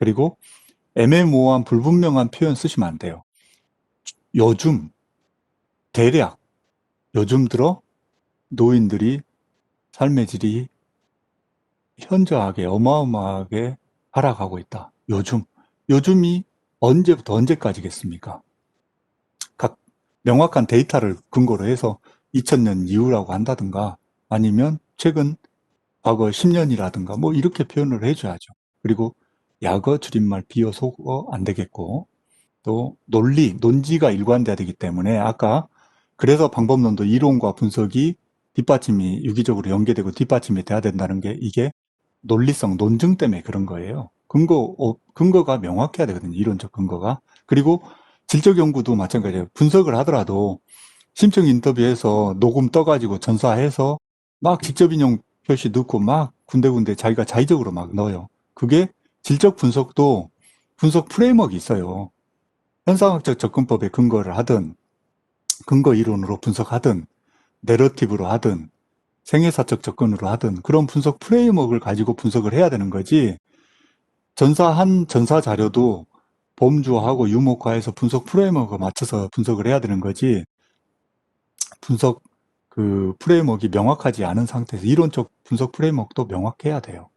그리고 애매모호한 불분명한 표현 쓰시면 안 돼요. 요즘, 대략, 요즘 들어 노인들이 삶의 질이 현저하게 어마어마하게 하락하고 있다. 요즘. 요즘이 언제부터 언제까지겠습니까? 각 명확한 데이터를 근거로 해서 2000년 이후라고 한다든가 아니면 최근 과거 10년이라든가 뭐 이렇게 표현을 해줘야죠. 그리고 약어 줄임말 비어 속어 안 되겠고 또 논리, 논지가 일관돼야 되기 때문에 아까 그래서 방법론도 이론과 분석이 뒷받침이 유기적으로 연계되고 뒷받침이 돼야 된다는 게 이게 논리성, 논증 때문에 그런 거예요. 근거, 어, 근거가 명확해야 되거든요. 이론적 근거가. 그리고 질적 연구도 마찬가지예요. 분석을 하더라도 심층 인터뷰에서 녹음 떠가지고 전사해서 막 직접 인용 표시 넣고 막 군데군데 자기가 자의적으로 막 넣어요. 그게 질적 분석도 분석 프레임워크가 있어요. 현상학적 접근법에 근거를 하든 근거 이론으로 분석하든 내러티브로 하든 생애사적 접근으로 하든 그런 분석 프레임워크를 가지고 분석을 해야 되는 거지 전사 한 전사 자료도 범주화하고 유목화해서 분석 프레임워크에 맞춰서 분석을 해야 되는 거지 분석 그 프레임워크가 명확하지 않은 상태에서 이론적 분석 프레임워크도 명확해야 돼요.